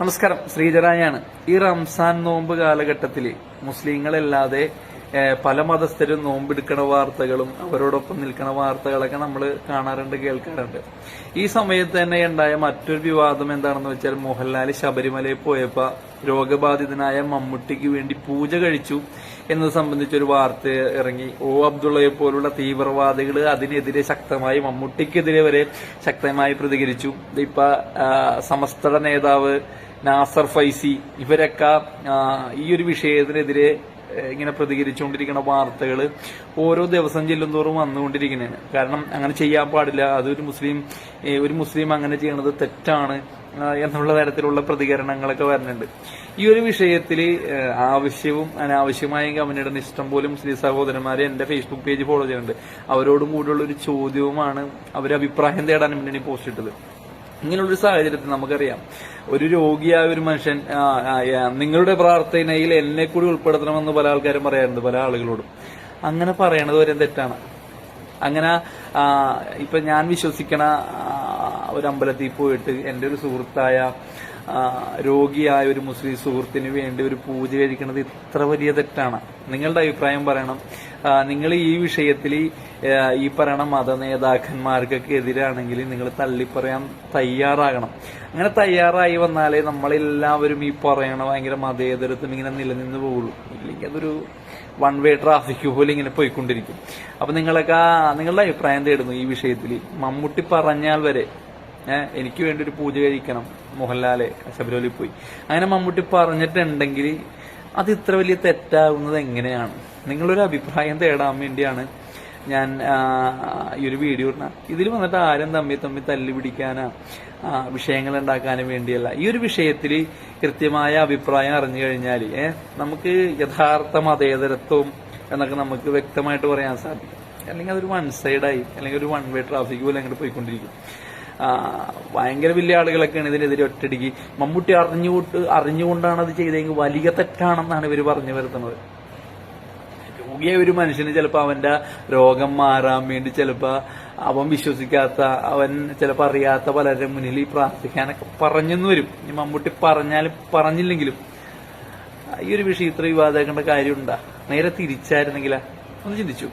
നമസ്കാരം. ശ്രീജരായാണ്. ഈ റംസാൻ നോമ്പ് കാലഘട്ടത്തിൽ മുസ്ലിങ്ങളല്ലാതെ പല മതസ്ഥരും നോമ്പെടുക്കണ വാർത്തകളും അവരോടൊപ്പം നിൽക്കണ വാർത്തകളൊക്കെ നമ്മൾ കാണാറുണ്ട് കേൾക്കാറുണ്ട്. ഈ സമയത്ത് തന്നെ ഉണ്ടായ മറ്റൊരു വിവാദം എന്താണെന്ന് വെച്ചാൽ മോഹൻലാൽ ശബരിമലയിൽ പോയപ്പോ രോഗബാധിതനായ മമ്മൂട്ടിക്ക് വേണ്ടി പൂജ കഴിച്ചു എന്നത് സംബന്ധിച്ചൊരു വാർത്ത ഇറങ്ങി. ഒ അബ്ദുള്ളയെ പോലുള്ള തീവ്രവാദികൾ അതിനെതിരെ ശക്തമായി മമ്മൂട്ടിക്കെതിരെ വരെ ശക്തമായി പ്രതികരിച്ചു. ഇപ്പൊ സമസ്ത നേതാവ് നാസർ ഫൈസി ഇവരൊക്കെ ഈ ഒരു വിഷയത്തിനെതിരെ ഇങ്ങനെ പ്രതികരിച്ചുകൊണ്ടിരിക്കുന്ന വാർത്തകൾ ഓരോ ദിവസം ചെല്ലും തോറും വന്നുകൊണ്ടിരിക്കുന്നതാണ് കാരണം അങ്ങനെ ചെയ്യാൻ പാടില്ല. അതൊരു മുസ്ലിം ഒരു മുസ്ലിം അങ്ങനെ ചെയ്യണത് തെറ്റാണ് എന്നുള്ള തരത്തിലുള്ള പ്രതികരണങ്ങളൊക്കെ വരുന്നുണ്ട്. ഈ ഒരു വിഷയത്തിൽ ആവശ്യവും അനാവശ്യമായ കമന്റിടുന്ന ഇഷ്ടം പോലും മുസ്ലിം സഹോദരന്മാരെ എന്റെ ഫേസ്ബുക്ക് പേജ് ഫോളോ ചെയ്യുന്നുണ്ട്. അവരോടും കൂടിയുള്ള ഒരു ചോദ്യവുമാണ് അവർ അഭിപ്രായം തേടാൻ പോസ്റ്റ് ഇട്ടത്. ഇങ്ങനെയുള്ളൊരു സാഹചര്യത്തിൽ നമുക്കറിയാം. ഒരു രോഗിയായ ഒരു മനുഷ്യൻ നിങ്ങളുടെ പ്രാർത്ഥനയിൽ എന്നെ കൂടി ഉൾപ്പെടുത്തണമെന്ന് പല ആൾക്കാരും പറയാറുണ്ട് പല ആളുകളോടും. അങ്ങനെ പറയണത് വരെ തെറ്റാണ്. അങ്ങനെ ഇപ്പൊ ഞാൻ വിശ്വസിക്കണ ഒരു അമ്പലത്തിൽ പോയിട്ട് എന്റെ ഒരു സുഹൃത്തായ രോഗിയായ ഒരു മുസ്ലിം സുഹൃത്തിന് വേണ്ടി ഒരു പൂജ കഴിക്കുന്നത് ഇത്ര വലിയ തെറ്റാണ്. നിങ്ങളുടെ അഭിപ്രായം പറയണം. നിങ്ങൾ ഈ വിഷയത്തിൽ ഈ പറയണ മത നേതാക്കന്മാർക്കൊക്കെ എതിരാണെങ്കിൽ നിങ്ങൾ തള്ളിപ്പറയാൻ തയ്യാറാകണം. അങ്ങനെ തയ്യാറായി വന്നാലേ നമ്മളെല്ലാവരും ഈ പറയണ ഭയങ്കര മതേതരത്വം ഇങ്ങനെ നിലനിന്ന് പോകുള്ളൂ ഇല്ലെങ്കിൽ അതൊരു വൺ വേ ട്രാഫിക് പോലെ ഇങ്ങനെ പോയിക്കൊണ്ടിരിക്കും. അപ്പൊ നിങ്ങളൊക്കെ നിങ്ങളുടെ അഭിപ്രായം തേടുന്നു ഈ വിഷയത്തിൽ? മമ്മൂട്ടി പറഞ്ഞാൽ വരെ എനിക്ക് വേണ്ടി ഒരു പൂജ കഴിക്കണം. മോഹൻലാലെ ശബരിമലയിൽ പോയി. അങ്ങനെ മമ്മൂട്ടി പറഞ്ഞിട്ടുണ്ടെങ്കിൽ അത് ഇത്ര വലിയ തെറ്റാകുന്നത് എങ്ങനെയാണ്? നിങ്ങളൊരു അഭിപ്രായം തേടാൻ വേണ്ടിയാണ് ഞാൻ ഈ ഒരു വീഡിയോ ഇടുന്ന. ഇതിൽ വന്നിട്ട് ആരും തമ്മിൽ തമ്മിൽ തല്ലി പിടിക്കാനാ വിഷയങ്ങൾ ഉണ്ടാക്കാനും വേണ്ടിയല്ല. ഈ ഒരു വിഷയത്തിൽ കൃത്യമായ അഭിപ്രായം അറിഞ്ഞു കഴിഞ്ഞാൽ നമുക്ക് യഥാർത്ഥ മതേതരത്വം എന്നൊക്കെ നമുക്ക് വ്യക്തമായിട്ട് പറയാൻ സാധിക്കും. അല്ലെങ്കിൽ അതൊരു വൺ സൈഡായി അല്ലെങ്കിൽ ഒരു വൺ വേ ട്രാഫിക് പോലെ അങ്ങോട്ട് പോയിക്കൊണ്ടിരിക്കും. ഭയങ്കര വലിയ ആളുകളൊക്കെയാണ് ഇതിനെതിരെ ഒറ്റടിക്ക് മമ്മൂട്ടി അറിഞ്ഞുകൊണ്ട് അറിഞ്ഞുകൊണ്ടാണ് അത് ചെയ്തതെങ്കിൽ വലിയ തെറ്റാണെന്നാണ് ഇവർ പറഞ്ഞു വരുത്തുന്നത്. രോഗിയെ ഒരു മനുഷ്യന് ചിലപ്പോൾ അവന്റെ രോഗം മാറാൻ വേണ്ടി ചിലപ്പോൾ അവൻ വിശ്വസിക്കാത്ത അവൻ ചിലപ്പോൾ അറിയാത്ത പലരുടെ മുന്നിൽ ഈ പ്രാർത്ഥിക്കാനൊക്കെ പറഞ്ഞെന്ന് വരും. ഇനി മമ്മൂട്ടി പറഞ്ഞാലും പറഞ്ഞില്ലെങ്കിലും. ഈ ഒരു വിഷയം ഇത്ര വിവാദമാക്കേണ്ട കാര്യമുണ്ടാ? നേരെ തിരിച്ചായിരുന്നെങ്കിലാ? ഒന്ന് ചിന്തിച്ചു